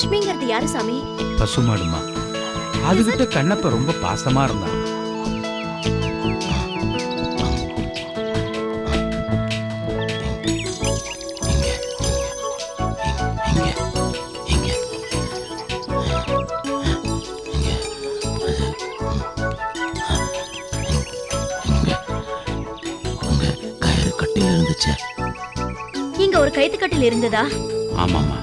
லட்சுமிங்கிறது யாரு சாமி பசுமாடுமா அதுகிட்ட கண்ணப்ப ரொம்ப பாசமா இருந்தான் இங்க இங்க இங்க இங்க இங்க உங்க கயிறு கட்டில இருந்துச்சு இங்க ஒரு கைத்துக்கட்டில் இருந்ததா ஆமாமா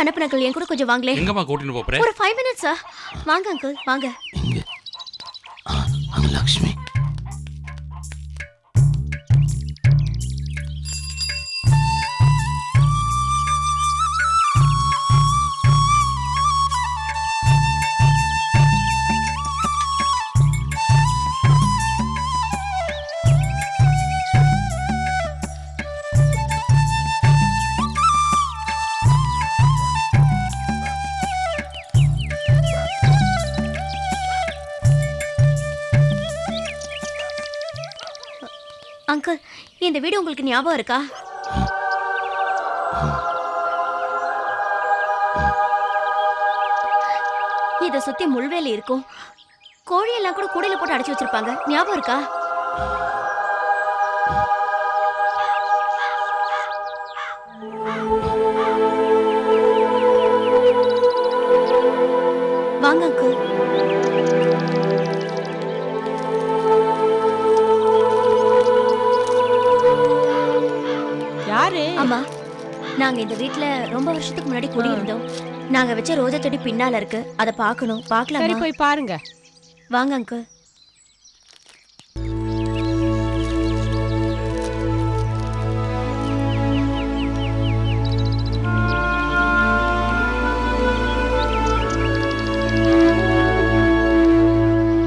கணப்பு நக்கல் என் கூட கொஞ்சம் வாங்களே. எங்கம்மா கூட்டிட்டு போறேன் ஒரு ஃபைவ் மினிட்ஸா வாங்க அங்கிள் வாங்க. இந்த வீடு உங்களுக்கு ஞாபகம் இருக்கா? இத சுத்தி முள்வேலி இருக்கும். கோழி எல்லாம் கூட கூடையில போட்டு அடைச்சு வச்சிருப்பாங்க. ஞாபகம் இருக்கா? நாங்க இந்த வீட்ல ரொம்ப வருஷத்துக்கு முன்னாடி குடியிருந்தோம். நாங்க வச்ச ரோஜா செடி பின்னால இருக்கு. அத பார்க்கணும் சரி பார்க்கலாமா போய் பாருங்க. வாங்க அங்கிள்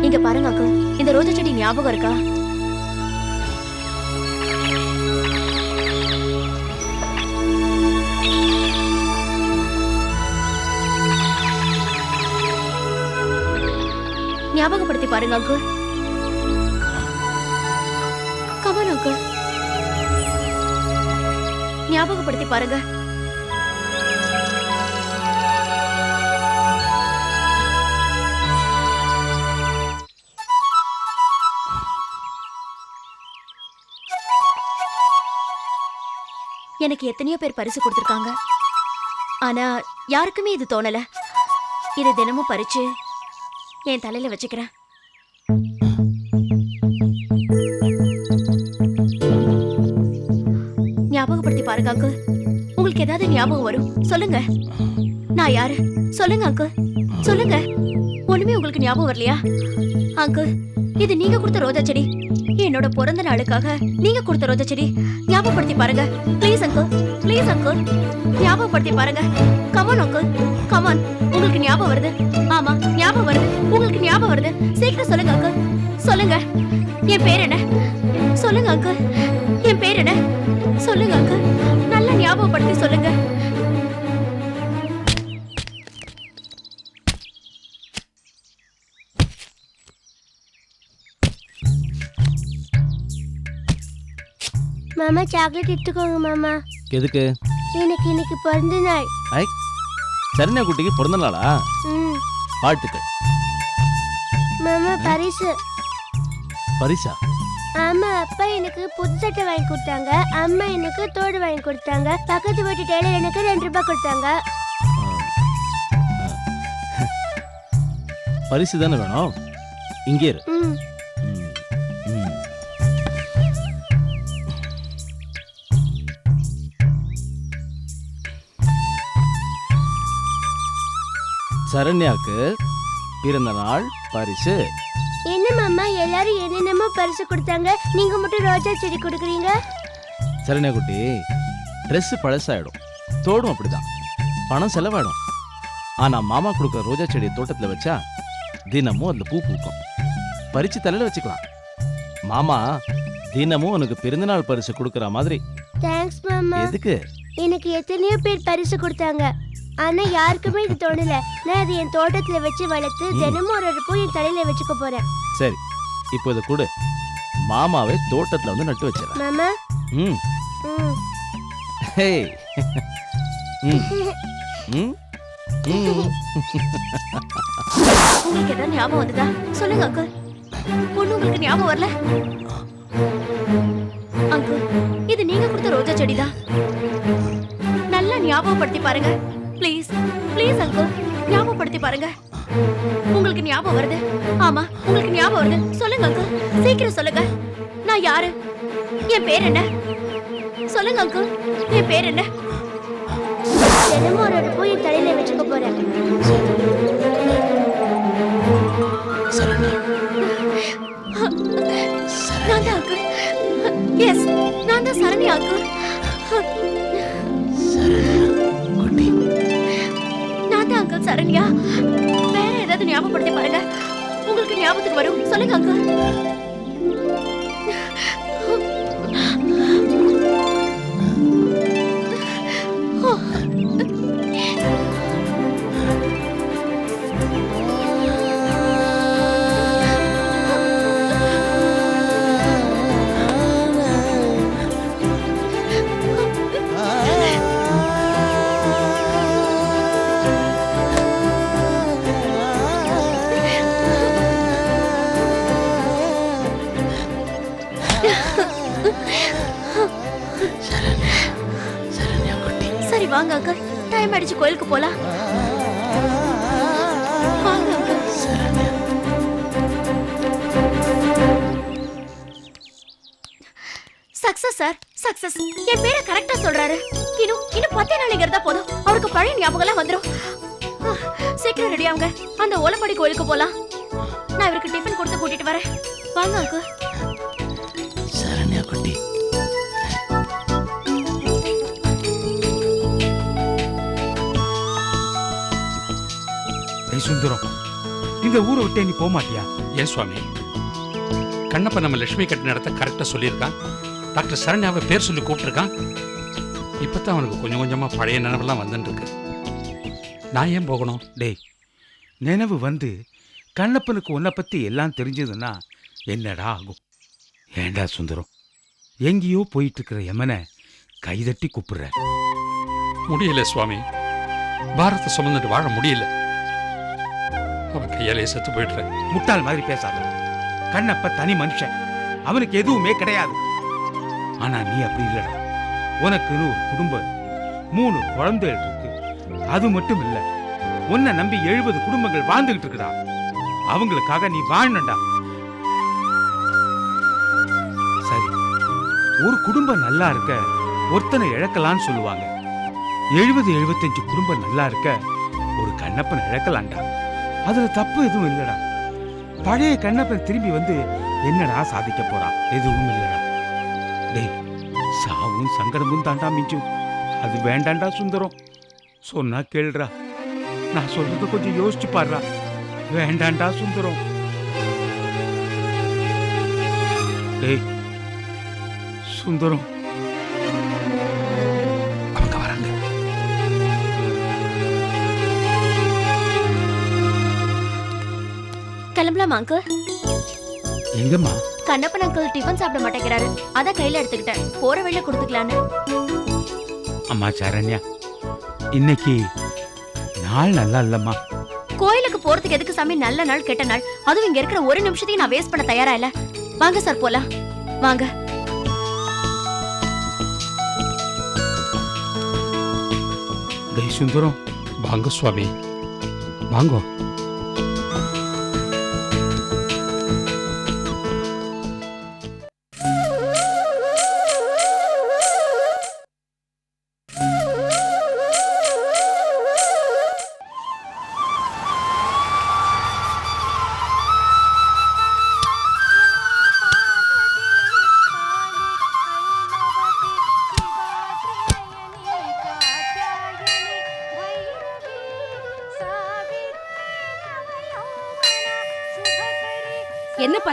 இங்க பாருங்க அங்கிள் இந்த ரோஜா செடி ஞாபகம் இருக்கா? ஞாபகப்படுத்தி பாருங்க அங்கிள் கமான் அங்கிள் ஞாபகப்படுத்தி பாருங்க. எனக்கு எத்தனையோ பேர் பரிசு கொடுத்துருக்காங்க. ஆனா யாருக்குமே இது தோணல. இது தினமும் பறிச்சு என் தலையில வச்சுக்கிறேன். ஞாபகப்படுத்தி பாருங்க அங்கிள் உங்களுக்கு ஏதாவது ஞாபகம் வரும் சொல்லுங்க. நான் யாரு? சொல்லுங்க அங்கிள் சொல்லுங்க. ஒண்ணுமே உங்களுக்கு ஞாபகம் வரலையா? அங்கிள் இது நீங்க கொடுத்த ரோஜா செடி. என்னோட பிறந்த நாளுக்காக நீங்க கொடுத்த ரோஜா செடி. ஞாபகப்படுத்தி பாருங்க. ப்ளீஸ் அங்கிள் ப்ளீஸ் அங்கிள் ஞாபகப்படுத்தி பாருங்க. கமான் அங்கிள் கமான் உங்களுக்கு ஞாபகம் வருது? ஆமா ஞாபகம் வருது. உங்களுக்கு ஞாபகம் வருது. சீக்கிரம் சொல்லுங்க அங்கிள் சொல்லுங்க. என் பேர் என்ன? சொல்லுங்க அங்கிள் என் பேர் என்ன? சொல்லுங்க அங்கிள் நல்லா ஞாபகப்படுத்தி சொல்லுங்க. மாமா சாக்லேட் எடுத்துக்கோங்க மாமா. எதுக்கு? எனக்கு இன்னைக்கு பிறந்த நாள். ஐ சரண்யா குட்டிக்கு பிறந்த நாளா? ம். வாழ்த்துக்கள். மாமா பரிசு. பரிசா? ஆமா அப்பா எனக்கு புது சட்டை வாங்கி கொடுத்தாங்க. அம்மா எனக்கு தோடு வாங்கி கொடுத்தாங்க. பக்கத்து வீட்டு டெய்லர் எனக்கு ரெண்டு ரூபாய் கொடுத்தாங்க. பரிசு தானே வேணும்? இங்கே இரு. ம். சரண்யாக்கு பிறந்த நாள் பரிசு. என்ன மாமா எல்லாரும் என்னென்னமோ பரிசு கொடுத்தாங்க. நீங்க மட்டும் ரோஜா செடி கொடுக்குறீங்க? சரண்யா குட்டி Dress பழசாயிடும். தோடும் அப்படிதான். பணம் செலவாயிடும். ஆனா மாமா கொடுக்குற ரோஜா செடியை தோட்டத்துல வச்சா தினமும் அதுல பூ பூக்கும். பறிச்சு தலையில வச்சுக்கலாம். மாமா தினமும் உனக்கு பிறந்தநாள் பரிசு கொடுக்குற மாதிரி. தேங்க்ஸ் மாமா. எதுக்கு? எனக்கு எத்தனையோ பேர் பரிசு கொடுத்தாங்க. ஆனா யாருக்குமே இது தோணல. நான் அது என் தோட்டத்துல வச்சு வளர்த்து. தினமும் ஒரு ஒரு பூ என் தலையில வச்சுக்க போறேன். சரி இப்போ இதை கொடு. மாமாவே தோட்டத்துல வந்து நட்டு வச்சிடறேன். மாமா? ம். ம். ஹே ம். ம். ம். உங்களுக்கு ஏதாவது ஞாபகம் வந்ததா? சொல்லுங்க அங்கிள் பொண்ணு உங்களுக்கு ஞாபகம் வரல? அங்கிள் இது நீங்க கொடுத்த ரோஜா செடிதான். நல்லா ஞாபகப்படுத்தி பாருங்க. ப்ளீஸ் ப்ளீஸ் அங்கிள் ஞாபகப்படுத்தி பாருங்க. உங்களுக்கு ஞாபகம் வருது? ஆமா உங்களுக்கு ஞாபகம் வருது. சொல்லுங்க அங்கிள் சீக்கிரம் சொல்லுங்க. நான் யாரு? என் பேர் என்ன? சொல்லுங்க அங்கிள் என் பேர் என்ன? தினமும் ஒரு ஒரு பூ என் தலையில வச்சுக்க போறேன். நான் தான் அங்கிள் எஸ் நான் தான் சரண்யா அங்கிள் தான் அங்கிள் சரண்யா வேற ஏதாவது ஞாபகப்படுத்தி பாருங்க. உங்களுக்கு ஞாபகத்துக்கு வரும். சொல்லுங்க அங்கிள். வாங்க அக்கா. டைம் அடிச்சு கோயிலுக்கு போலாம். வாங்க சக்சஸ் சார் சக்சஸ் என் பேரை கரெக்டா சொல்றாரு. இன்னும் இன்னும் பத்தே நாளைக்கு இருந்தா போதும். அவருக்கு பழைய ஞாபகம் எல்லாம் வந்துடும் சீக்கிரம் ரெடி ஆகுங்க. அந்த ஓலப்பாடி கோயிலுக்கு போலாம். நான் இவருக்கு டிஃபன் கொடுத்து கூட்டிட்டு வரேன். வாங்க அக்கா. சுந்தரம். இந்த ஊரை விட்டே நீ போக மாட்டியா ஏன் சுவாமி? கண்ணப்ப நம்ம லட்சுமி கட்டு நடத்த கரெக்டாக சொல்லியிருக்கான். டாக்டர் சரண்யாவை பேர் சொல்லி கூப்பிட்டுருக்கான். இப்போ தான் அவனுக்கு கொஞ்சம் கொஞ்சமாக பழைய நினைவெல்லாம் வந்துட்டு இருக்கு நான் ஏன் போகணும்? டேய் நினைவு வந்து கண்ணப்பனுக்கு உன்னை பத்தி எல்லாம் தெரிஞ்சதுன்னா என்னடா ஆகும்? ஏண்டா சுந்தரம்? எங்கேயோ போயிட்டு இருக்கிற யமனை கைதட்டி கூப்பிடுற. முடியல சுவாமி. பாரத்தை சுமந்துட்டு வாழ முடியல. அவன் கையாலே செத்து போயிடுறேன். முட்டாள் மாதிரி பேசாத. கண்ணப்ப தனி மனுஷன். அவனுக்கு எதுவுமே கிடையாது. ஆனா நீ அப்படி இல்லடா. உனக்குன்னு ஒரு குடும்பம் மூணு குழந்தைகள் இருக்கு. அது மட்டும் இல்ல உன்னை நம்பி எழுபது குடும்பங்கள் வாழ்ந்துகிட்டு இருக்குடா. அவங்களுக்காக நீ வாழணும்டா. சரி ஒரு குடும்பம் நல்லா இருக்க ஒருத்தனை இழக்கலாம்னு சொல்லுவாங்க. எழுபது எழுபத்தஞ்சு குடும்பம் நல்லா இருக்க ஒரு கண்ணப்பனை இழக்கலாம்டா. அதில் தப்பு எதுவும் இல்லைடா. பழைய கண்ணப்பன் திரும்பி வந்து என்னடா சாதிக்க போறான் எதுவும் இல்லைடா. டேய் சாவும் சங்கடமும் தாண்டா மிஞ்சும். அது வேண்டாண்டா சுந்தரம். சொன்னா கேளுடா நான் சொல்றது கொஞ்சம் யோசிச்சு பாடுறா வேண்டாண்டா சுந்தரம். டேய் சுந்தரம். கிளம்பலாமா அங்கிள் எங்கம்மா? கண்ணப்பன் அங்கிள் டிஃபன் சாப்பிட மாட்டேங்கிறாரு. அதான் கையில எடுத்துக்கிட்டேன். போற வழியில கொடுத்துக்கலான்னு. அம்மா சரண்யா இன்னைக்கு நாள் நல்லா இல்லம்மா. கோயிலுக்கு போறதுக்கு எதுக்கு சாமி நல்ல நாள் கெட்ட நாள்? அதுவும் இங்க இருக்கிற ஒரு நிமிஷத்தையும் நான் வேஸ்ட் பண்ண தயாரா இல்ல? வாங்க சார் போலாம். வாங்க. டேய் சுந்தரம் வாங்க சுவாமி. வாங்கோ.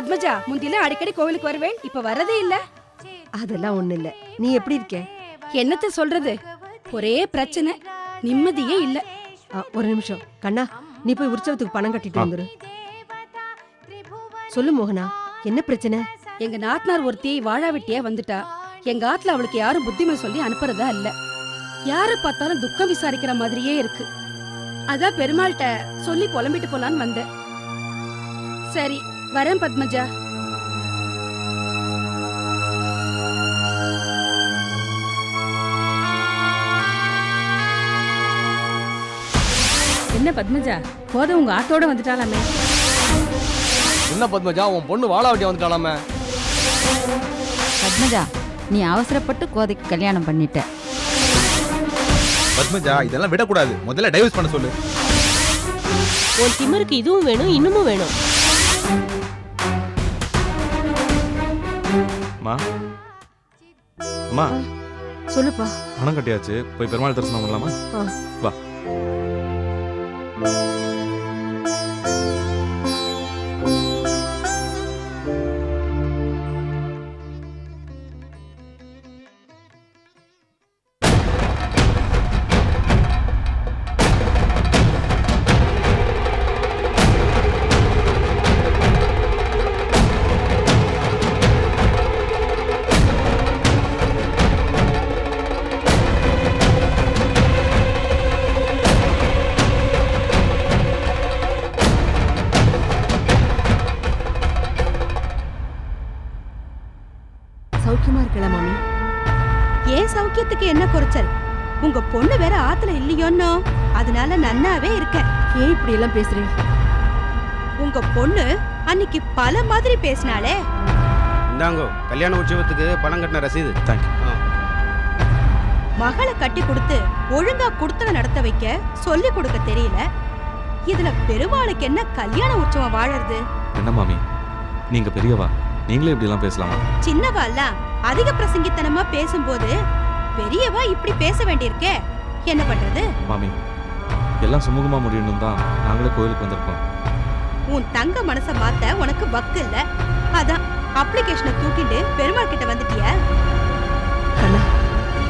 பத்மஜா முந்தில அடிக்கடி கோவிலுக்கு வருவேன். இப்ப வரதே இல்ல. அதெல்லாம் ஒண்ணு இல்ல. நீ எப்படி இருக்க? என்னத்த சொல்றது? ஒரே பிரச்சனை. நிம்மதியே இல்ல. ஒரு நிமிஷம். கண்ணா நீ போய் உற்சவத்துக்கு பணம் கட்டிட்டு வந்துரு. சொல்லு மோகனா. என்ன பிரச்சனை? எங்க நாத்தனார் ஒருத்தி வாழா வெட்டியா வந்துட்டா. எங்க ஆத்துல அவளுக்கு யாரும் புத்திமை சொல்லி அனுப்புறதா இல்ல. யார பார்த்தாலும் துக்கம் விசாரிக்கிற மாதிரியே இருக்கு. அதான் பெருமாள்கிட்ட சொல்லி புலம்பிட்டு போலான்னு வந்தேன். சரி வரேன் பத்மஜா. என்ன பத்மஜா? போத உங்க ஆத்தோட வந்துட்டாலாமே. என்ன பத்மஜா உன் பொண்ணு வாழாவட்டி வந்துட்டாலாமே? பத்மஜா நீ அவசரப்பட்டு கோதைக்கு கல்யாணம் பண்ணிட்ட. பத்மஜா இதெல்லாம் விடக்கூடாது. முதல்ல டைவர்ஸ் பண்ண சொல்லு. உன் திமிருக்கு இதுவும் வேணும் இன்னமும் வேணும். அம்மா. அம்மா. சொல்லுப்பா. பணம் கட்டியாச்சு. போய் பெருமாள் தரிசனம் பண்ணலாமா. வா. ஆத்துல இல்லையோன்னோ? அதனால நன்னாவே இருக்கேன். ஏன் இப்படி எல்லாம் பேசுறீங்க? உங்க பொண்ணு அன்னைக்கு பல மாதிரி பேசினாலே இந்தாங்கோ கல்யாண உற்சவத்துக்கு பணம் கட்டின ரசீது. தேங்க்யூ மகளை கட்டி கொடுத்து ஒழுங்கா குடுத்தன நடத்த வைக்க சொல்லி கொடுக்க தெரியல. இதுல பெருமாளுக்கு என்ன கல்யாண உற்சவம் வாழறது? என்ன மாமி? நீங்க பெரியவா? நீங்களே இப்படி எல்லாம் பேசலாமா? சின்னவாலாம் அதிக பிரசங்கித்தனமா பேசும்போது பெரியவா இப்படி பேச வேண்டியிருக்கே. என்ன பண்றது? மாமி எல்லாம் சுமூகமா முடியணும் தான் நாங்களே கோயிலுக்கு வந்திருக்கோம். உன் தங்க மனச மாத்த உனக்கு வக்கு இல்ல. அதான் அப்ளிகேஷனை தூக்கிட்டு பெருமாள் கிட்ட வந்துட்டியா? கண்ணா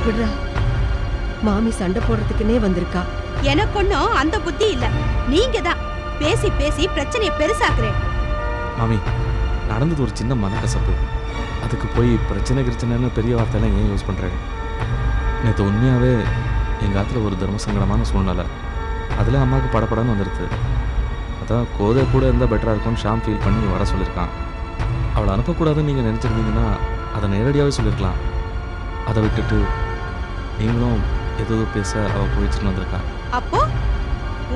விடுறா. மாமி சண்டை போடுறதுக்குன்னே வந்திருக்கா. எனக்கு ஒன்னும் அந்த புத்தி இல்ல. நீங்க தான் பேசி பேசி பிரச்சனைய பெருசாக்குறேன். மாமி நடந்தது ஒரு சின்ன மனக்கசப்பு. அதுக்கு போய் பிரச்சனை கிருச்சனைன்னு பெரிய வார்த்தையெல்லாம் ஏன் யூஸ் பண்ணுறாங்க நேற்று உண்மையாகவே எங்கள் ஆற்றுல ஒரு தர்ம சங்கடமான சூழ்நிலை. அதில் அம்மாவுக்கு படப்படன்னு வந்துடுது அதான் கோதை கூட இருந்தால் பெட்டராக இருக்கும்னு ஷாம் ஃபீல் பண்ணி வர சொல்லியிருக்கான் அவளை அனுப்பக்கூடாதுன்னு நீங்கள் நினச்சிருந்தீங்கன்னா அதை நேரடியாகவே சொல்லியிருக்கலாம் அதை விட்டுட்டு நீங்களும் ஏதோ பேச அவள் போயிடுச்சுன்னு வந்திருக்கா. அப்போ?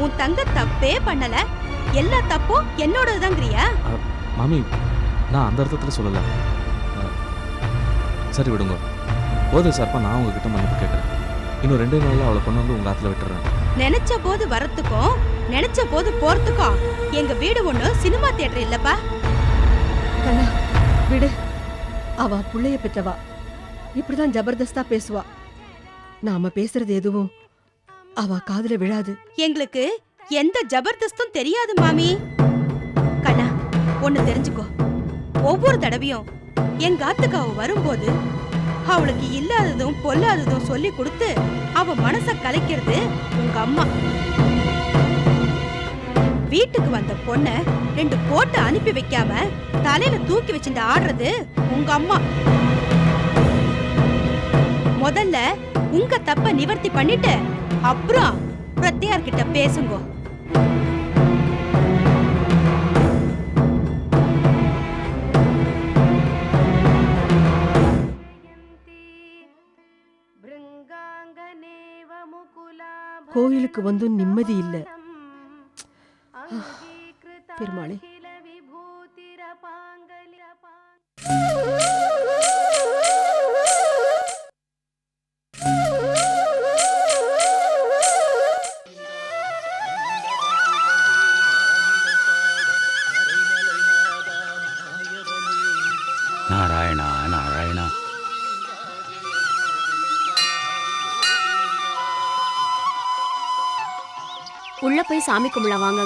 உன் தங்க தப்பே பண்ணல. எல்லா தப்பும் என்னோடதுதாங்கிறியா? மாமி நான் அந்த அர்த்தத்தில் சொல்லலை. சரி விடுங்க. கோதை சார்ப்பா நான் உங்ககிட்ட மன்னிப்பு கேட்குறேன் இன்னும் ரெண்டே நாளில் அவளை கொண்டு வந்து உங்கள் ஆற்றுல விட்டுறேன். நினைச்ச போது வரத்துக்கும் நினைச்ச போது போறதுக்கும் எங்க வீடு ஒண்ணு சினிமா தியேட்டர் இல்லப்பா. கண்ணா விடு. அவ புள்ளைய பெற்றவா. இப்படிதான் ஜபர்தஸ்தா பேசுவா. நாம பேசுறது எதுவும் அவ காதுல விழாது. எங்களுக்கு எந்த ஜபர்தஸ்தும் தெரியாது மாமி. கண்ணா ஒண்ணு தெரிஞ்சுக்கோ. ஒவ்வொரு தடவையும் எங்க ஆத்துக்கு அவ வரும்போது அவளுக்கு இல்லாததும் பொல்லாததும் சொல்லி கொடுத்து அவ மனச கலைக்கிறது உங்க அம்மா. வீட்டுக்கு வந்த பொண்ண ரெண்டு போட்டு அனுப்பி வைக்காம தலையில தூக்கி வச்சுட்டு ஆடுறது உங்க அம்மா. முதல்ல உங்க தப்ப நிவர்த்தி பண்ணிட்டு அப்புறம் பிரத்யார்கிட்ட பேசுங்க. கோயிலுக்கு வந்தும் நிம்மதி இல்லை. பெருமாளே. நாராயணா நாராயணா. உள்ள போய் சாமி கும்பிட வாங்க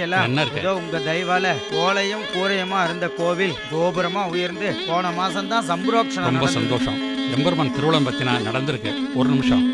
இருக்கேன். ஏதோ உங்க தயவால ஓலையும் கூரையுமா இருந்த கோவில் கோபுரமா உயர்ந்து போன மாசம் தான் சம்பரோக்ஷணம் ரொம்ப. சந்தோஷம் எம்பெருமான் திருவிழம் பத்தினா நடந்திருக்கு ஒரு நிமிஷம்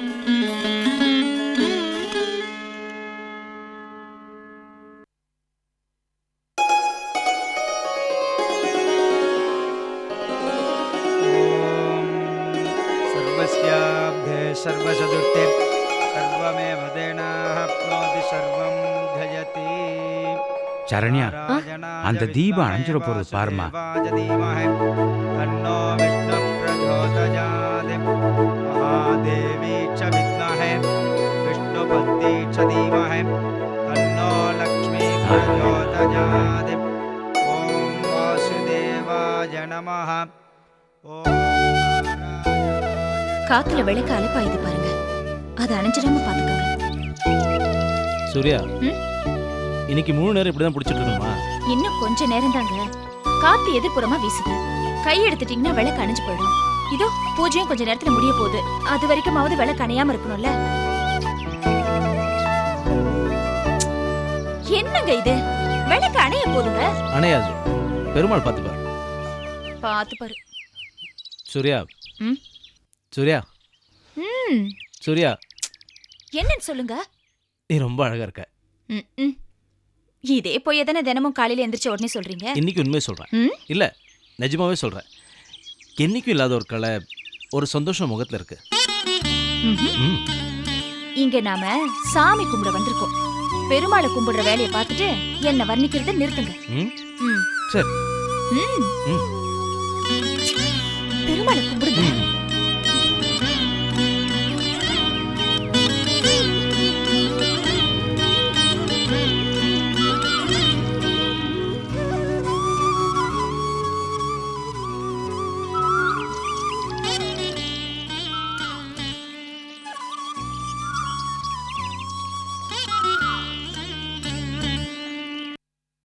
இந்த தீபம் அணைஞ்சிட போகிறது பாருமா ஓம் வாசுதேவாய நமஹ ஓம் காத்துல விளக்கு அலைப்பாயுது பாருங்க. அது அணைஞ்சிடாம பாத்துக்கோங்க. சூர்யா இன்னைக்கு மூணு நேரம் இப்படிதான் பிடிச்சிட்டு இருக்கணுமா இன்னும் கொஞ்ச நேரம் தாங்க காத்து எதிர்ப்புறமா வீசுது. கை எடுத்துட்டீங்கன்னா விளக்கு அணைஞ்சு போயிடும். இதோ பூஜையும் கொஞ்ச நேரத்துல முடிய போகுது. அது வரைக்குமாவது விளக்கு அணையாம இருக்கணும்ல? என்னங்க இது? விளக்கு அணைய போதுங்க? அணையாது. பெருமாள் பார்த்துப்பார். பாத்து பாரு சூர்யா. ம்? சூர்யா. ம். சூர்யா. என்னன்னு சொல்லுங்க? நீ ரொம்ப அழகா இருக்க. ம், ம். இதே போய் தானே தினமும் காலையில எந்திரிச்ச உடனே சொல்றீங்க இன்னைக்கு உண்மையை சொல்றேன் ம்? இல்ல நிஜமாவே சொல்றேன் என்னைக்கும் இல்லாத ஒரு கலை ஒரு சந்தோஷம் முகத்துல இருக்கு ம்ஹும். ம். இங்க நாம சாமி கும்பிட வந்திருக்கோம் பெருமாளை கும்பிடுற வேலையை பார்த்துட்டு என்ன வர்ணிக்கிறத நிறுத்துங்க ம்? ம். சரி ம். ம். பெருமாளை கும்பிடுங்க ம்.